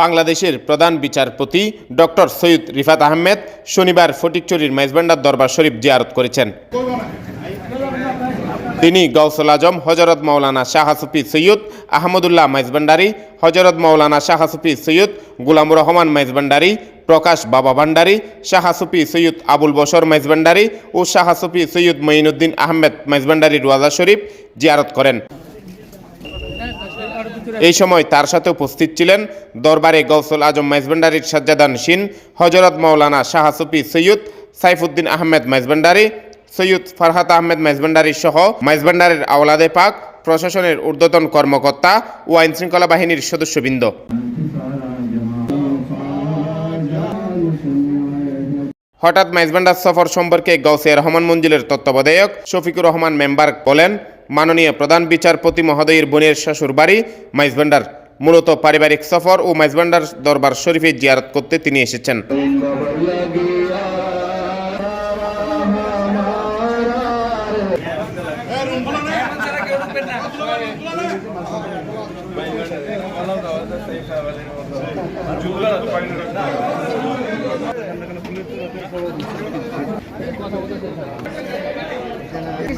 বাংলাদেশের প্রধান বিচারপতি ডক্টর সৈয়দ রিফাত আহমেদ শনিবার ফটিকচুরির মাইজবান্ডার দরবার শরীফ জিয়ারত করেছেন। তিনি গৌসুল আজম হজরত মৌলানা শাহ হাসুফি সৈয়দ, আহমদুল্লাহ মাইজবান্ডারি হজরত মৌলানা শাহ হাসুফি সৈয়দ গুলামুর রহমান মাইজবান্ডারি প্রকাশ বাবা ভান্ডারি, শাহ হাসুফি সৈয়দ আবুল বশর মাইজবান্ডারি ও শাহ হাসুফি সৈয়দ মঈনুদ্দিন আহমেদ মাইজবান্ডারি রোয়াজা শরীফ জিয়ারত করেন। এই সময় তার সাথে উপস্থিত ছিলেন দরবারে গৌসুল আজম মাইজবান্ডারির সাজ্জাদান শিন, হজরত মৌলানা শাহ হাসুফি সৈয়দ সাইফুদ্দিন আহমেদ মাইজবান্ডারি, সৈয়দ ফারহাত আহমেদ মাইজবান্ডারি সহ মাইজবান্ডারের আওলাদে পাক, প্রশাসনের ঊর্ধ্বতন কর্মকর্তা ও আইনশৃঙ্খলা বাহিনীর সদস্যবৃন্দ। হঠাৎ মাইজবান্ডার সফর সম্পর্কে গৌসিয়া রহমান মঞ্জিলের তত্ত্বাবধায়ক শফিকুর রহমান মেম্বার বলেন মাননীয় প্রধান বিচারপতি মহোদয়ের বোনের শ্বশুর বাড়ি মাইজবান্ডার। মূলত পারিবারিক সফর ও মাইজবান্ডার দরবার শরীফে জিয়ারত করতে তিনি এসেছেন।